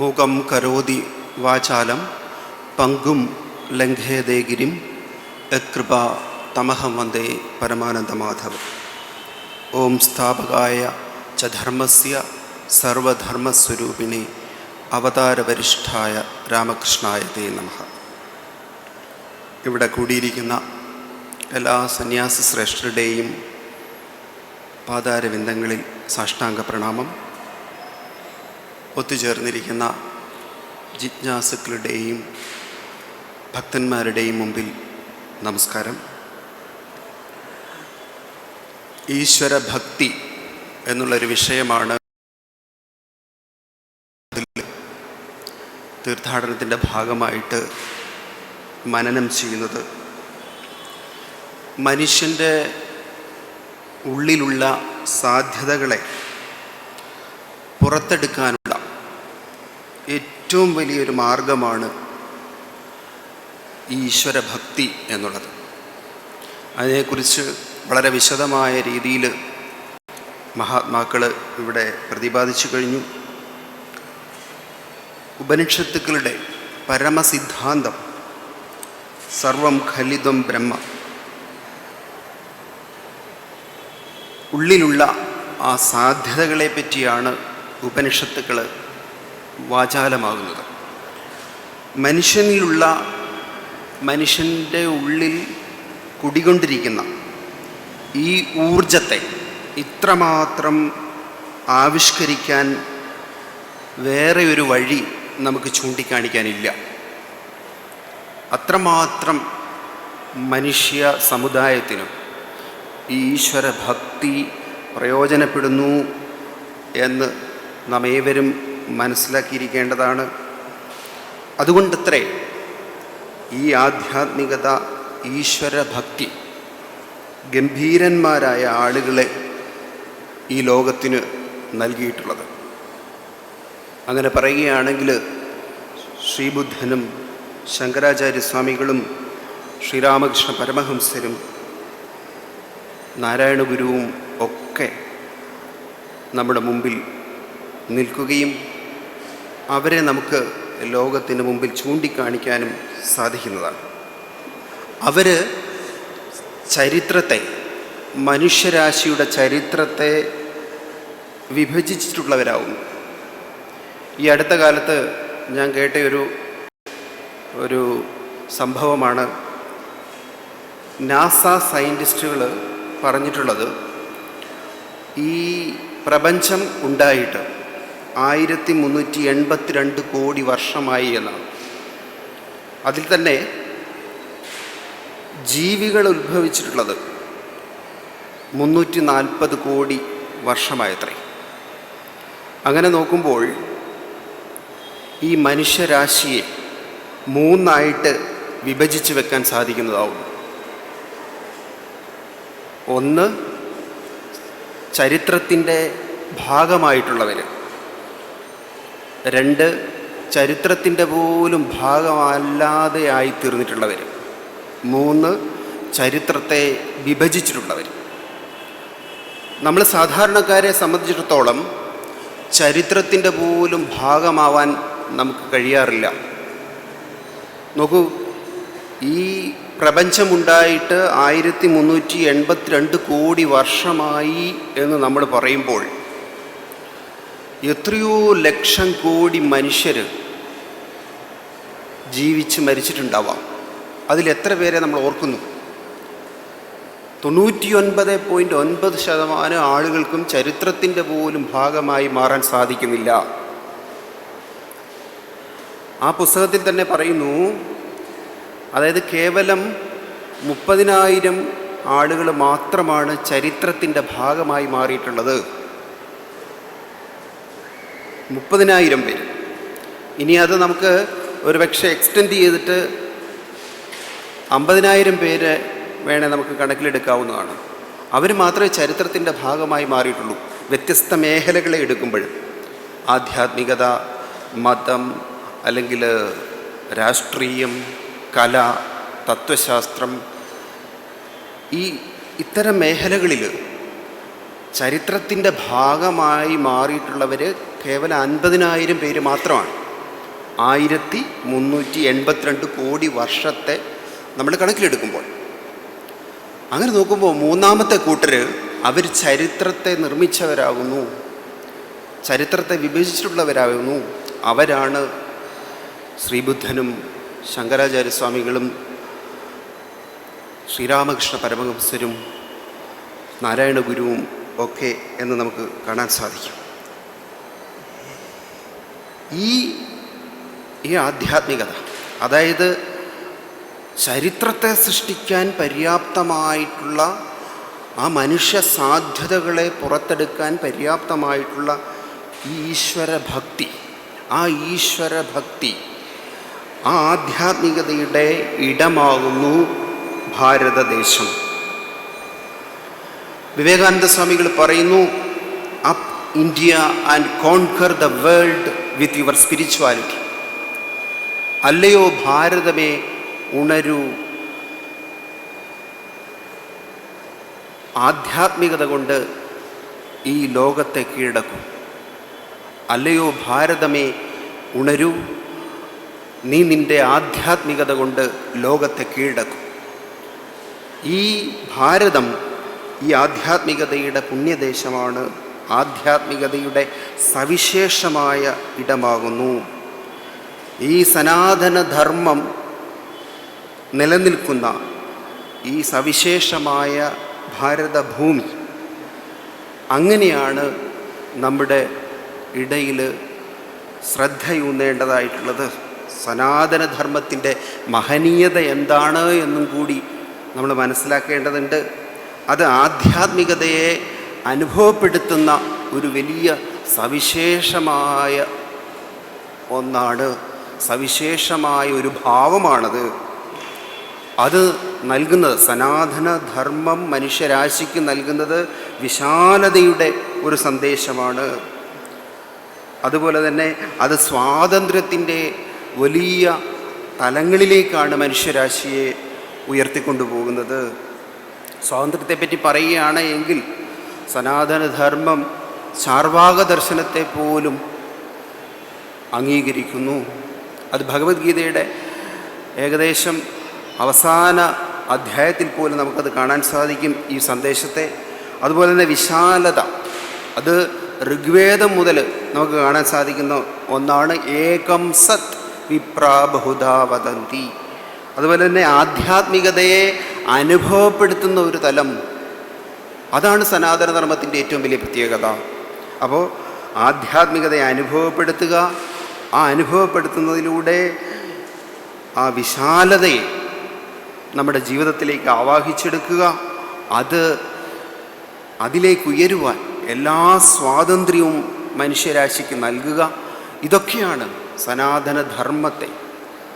മൂകം കരോതി വാചാലം പങ്കും ലംഘേതേ ഗിരിം തമഹം വന്ദേ പരമാനന്ദമാധവം. ഓം സ്ഥാപകായ ച സർവധർമ്മസ്വരൂപിണി അവതാരവരിഷ്ഠായ രാമകൃഷ്ണായ തേ നമ. ഇവിടെ കൂടിയിരിക്കുന്ന എല്ലാ സന്യാസി ശ്രേഷ്ഠരുടെയും പാതാരവിന്ദങ്ങളിൽ സാഷ്ടാംഗ പ്രണാമം ഒത്തുചേർന്നിരിക്കുന്ന ജിജ്ഞാസുക്കളുടെയും ഭക്തന്മാരുടെയും മുമ്പിൽ നമസ്കാരം. ഈശ്വര ഈശ്വരഭക്തി എന്നുള്ളൊരു വിഷയമാണ് തീർത്ഥാടനത്തിന്റെ ഭാഗമായിട്ട് മനനം ചെയ്യുന്നത്. മനുഷ്യന്റെ ഉള്ളിലുള്ള സാധ്യതകളെ പുറത്തെടുക്കാനുള്ള ഏറ്റവും വലിയൊരു മാർഗമാണ് ഈശ്വരഭക്തി എന്നുള്ളത്. അതിനെക്കുറിച്ച് വളരെ വിശദമായ രീതിയിൽ മഹാത്മാക്കൾ ഇവിടെ പ്രതിപാദിച്ചു കഴിഞ്ഞു. ഉപനിഷത്തുക്കളുടെ പരമസിദ്ധാന്തം സർവം ഖലിതം ബ്രഹ്മ ഉള്ളിലുള്ള ആ സാധ്യതകളെ പറ്റിയാണ് ഉപനിഷത്തുക്കൾ വാചാലമാകുന്നത്. മനുഷ്യനിലുള്ള മനുഷ്യന്റെ ഉള്ളിൽ കുടികൊണ്ടിരിക്കുന്ന ഈ ഊർജത്തെ ഇത്രമാത്രം ആവിഷ്കരിക്കാൻ വേറെ ഒരു വഴി നമുക്ക് ചൂണ്ടിക്കാണിക്കാനില്ല. അത്രമാത്രം മനുഷ്യ സമുദായത്തിനും ഈ ഈശ്വര ഭക്തി പ്രയോജനപ്പെടുന്നു എന്ന് നാം ഏവരും മനസ്സിലാക്കിയിരിക്കേണ്ടതാണ്. അതുകൊണ്ടത്രേ ഈ ആധ്യാത്മികത ഈശ്വര ഭക്തി ഗംഭീരന്മാരായ ആളുകളെ ഈ ലോകത്തിന് നൽകിയിട്ടുള്ളത്. അങ്ങനെ പറയുകയാണെങ്കിൽ ശ്രീബുദ്ധനും ശങ്കരാചാര്യസ്വാമികളും ശ്രീരാമകൃഷ്ണ പരമഹംസരും നാരായണ ഗുരുവും ഒക്കെ നമ്മുടെ മുമ്പിൽ നിൽക്കുകയും അവരെ നമുക്ക് ലോകത്തിന് മുമ്പിൽ ചൂണ്ടിക്കാണിക്കാനും സാധിക്കുന്നതാണ്. അവർ ചരിത്രത്തെ മനുഷ്യരാശിയുടെ ചരിത്രത്തെ വിഭജിച്ചിട്ടുള്ളവരാകുന്നു ഈ അടുത്ത കാലത്ത് ഞാൻ കേട്ട ഒരു ഒരു സംഭവമാണ് നാസ സയന്റിസ്റ്റുകൾ പറഞ്ഞിട്ടുള്ളത്. ഈ പ്രപഞ്ചം ഉണ്ടായിട്ട് ആയിരത്തി മുന്നൂറ്റി എൺപത്തിരണ്ട് കോടി വർഷമായി എന്നാണ്. അതിൽ തന്നെ ജീവികൾ ഉത്ഭവിച്ചിട്ടുള്ളത് മുന്നൂറ്റി നാൽപ്പത് കോടി വർഷമായത്രേ. അങ്ങനെ നോക്കുമ്പോൾ ഈ മനുഷ്യരാശിയെ മൂന്നായിട്ട് വിഭജിച്ച് വെക്കാൻ സാധിക്കുന്നതാവും. ഒന്ന് ചരിത്രത്തിന്റെ ഭാഗമായിട്ടുള്ളവർ രണ്ട് ചരിത്രത്തിന്റെ പോലും ഭാഗമല്ലാതെ ആയി തീർന്നിട്ടുള്ളവർ മൂന്ന് ചരിത്രത്തെ വിഭജിച്ചിട്ടുള്ളവർ നമ്മൾ സാധാരണക്കാരെ സംബന്ധിച്ചിടത്തോളം ചരിത്രത്തിന്റെ പോലും ഭാഗമാവാൻ നമുക്ക് കഴിയാറില്ല. നോക്കൂ ഈ പ്രപഞ്ചമുണ്ടായിട്ട് ആയിരത്തി മുന്നൂറ്റി എൺപത്തിരണ്ട് കോടി വർഷമായി എന്ന് നമ്മൾ പറയുമ്പോൾ എത്രയോ ലക്ഷം കോടി മനുഷ്യർ ജീവിച്ച് മരിച്ചിട്ടുണ്ടാവാം. അതിലെത്ര പേരെ നമ്മൾ ഓർക്കുന്നു? തൊണ്ണൂറ്റിയൊൻപത് പോയിന്റ് ഒൻപത് ശതമാനം ആളുകൾക്കും ചരിത്രത്തിന്റെ പോലും ഭാഗമായി മാറാൻ സാധിക്കുന്നില്ല. ആ പുസ്തകത്തിൽ തന്നെ പറയുന്നു അതായത് കേവലം മുപ്പതിനായിരം ആളുകൾ മാത്രമാണ് ചരിത്രത്തിന്റെ ഭാഗമായി മാറിയിട്ടുള്ളത്. മുപ്പതിനായിരം പേര്. ഇനി അത് നമുക്ക് ഒരു പക്ഷേ എക്സ്റ്റെൻഡ് ചെയ്തിട്ട് അമ്പതിനായിരം പേര് വേണേൽ നമുക്ക് കണക്കിലെടുക്കാവുന്നതാണ്. അവർ മാത്രമേ ചരിത്രത്തിന്റെ ഭാഗമായി മാറിയിട്ടുള്ളൂ. വ്യത്യസ്ത മേഖലകളെ എടുക്കുമ്പോൾ ആധ്യാത്മികത മതം അല്ലെങ്കിൽ രാഷ്ട്രീയം കല തത്വശാസ്ത്രം ഈ ഇത്തരം മേഖലകളിൽ ചരിത്രത്തിന്റെ ഭാഗമായി മാറിയിട്ടുള്ളവർ കേവലം അൻപതിനായിരം പേര് മാത്രമാണ്. ആയിരത്തി മുന്നൂറ്റി എൺപത്തിരണ്ട് കോടി വർഷത്തെ നമ്മൾ കണക്കിലെടുക്കുമ്പോൾ. അങ്ങനെ നോക്കുമ്പോൾ മൂന്നാമത്തെ കൂട്ടർ അവർ ചരിത്രത്തെ നിർമ്മിച്ചവരാകുന്നു. ചരിത്രത്തെ വിഭജിച്ചിട്ടുള്ളവരാകുന്നു. അവരാണ് ശ്രീബുദ്ധനും ശങ്കരാചാര്യസ്വാമികളും ശ്രീരാമകൃഷ്ണ പരമഹംസരും നാരായണ ഗുരുവും ഒക്കെ എന്ന് നമുക്ക് കാണാൻ സാധിക്കും. ഈ ഈ ആധ്യാത്മികത അതായത് ചരിത്രത്തെ സൃഷ്ടിക്കാൻ പര്യാപ്തമായിട്ടുള്ള ആ മനുഷ്യ സാധ്യതകളെ പുറത്തെടുക്കാൻ പര്യാപ്തമായിട്ടുള്ള ഈശ്വര ഭക്തി ആ ഈശ്വര ഭക്തി ആ ആധ്യാത്മികതയുടെ ഇടമാകുന്നു ഭാരതദേശം. വിവേകാനന്ദ സ്വാമികൾ പറയുന്നു up India and conquer the world with your spirituality അല്ലയോ ഭാരതമേ ഉണരൂ. ആധ്യാത്മികത കൊണ്ട് ഈ ലോകത്തെ കീഴടക്കും. അല്ലയോ ഭാരതമേ ഉണരൂ. നീ നിന്റെ ആധ്യാത്മികത കൊണ്ട് ലോകത്തെ കീഴടക്കും. ഈ ഭാരതം ഈ ആധ്യാത്മികതയുടെ പുണ്യദേശമാണ്. ആധ്യാത്മികതയുടെ സവിശേഷമായ ഇടമാകുന്നു. ഈ സനാതനധർമ്മം നിലനിൽക്കുന്ന ഈ സവിശേഷമായ ഭാരതഭൂമി അങ്ങനെയാണ് നമ്മുടെ ഇടയിൽ ശ്രദ്ധയൂന്നേണ്ടതായിട്ടുള്ളത്. സനാതനധർമ്മത്തിന്റെ മഹനീയത എന്താണ് എന്നും കൂടി നമ്മൾ മനസ്സിലാക്കേണ്ടതുണ്ട്. അത് ആധ്യാത്മികതയെ അനുഭവപ്പെടുത്തുന്ന ഒരു വലിയ സവിശേഷമായ ഒന്നാണ് സവിശേഷമായ ഒരു ഭാവമാണത്. അത് നൽകുന്നത് സനാതന ധർമ്മം മനുഷ്യരാശിക്ക് നൽകുന്നത് വിശാലതയുടെ ഒരു സന്ദേശമാണ്. അതുപോലെ തന്നെ അത് സ്വാതന്ത്ര്യത്തിന്റെ വലിയ തലങ്ങളിലേക്കാണ് മനുഷ്യരാശിയെ ഉയർത്തിക്കൊണ്ടുപോകുന്നത്. സ്വാതന്ത്ര്യത്തെപ്പറ്റി പറയുകയാണ് എങ്കിൽ സനാതനധർമ്മം ചാർവാകദർശനത്തെ പോലും അംഗീകരിക്കുന്നു. അത് ഭഗവത്ഗീതയുടെ ഏകദേശം അവസാന അധ്യായത്തിൽ പോലും നമുക്കത് കാണാൻ സാധിക്കും ഈ സന്ദേശത്തെ. അതുപോലെ തന്നെ വിശാലത. അത് ഋഗ്വേദം മുതൽ നമുക്ക് കാണാൻ സാധിക്കുന്ന ഒന്നാണ് ഏകം സത് വിപ്രാബഹുധാ വദന്തി. അതുപോലെ തന്നെ ആധ്യാത്മികതയെ അനുഭവപ്പെടുത്തുന്ന ഒരു തലം അതാണ് സനാതനധർമ്മത്തിന്റെ ഏറ്റവും വലിയ പ്രത്യേകത. അപ്പോൾ ആധ്യാത്മികതയെ അനുഭവപ്പെടുത്തുക ആ അനുഭവപ്പെടുത്തുന്നതിലൂടെ ആ വിശാലതയെ നമ്മുടെ ജീവിതത്തിലേക്ക് ആവാഹിച്ചെടുക്കുക അത് അതിലേക്ക് ഉയരുവാൻ എല്ലാ സ്വാതന്ത്ര്യവും മനുഷ്യരാശിക്ക് നൽകുക. ഇതൊക്കെയാണ് സനാതനധർമ്മത്തെ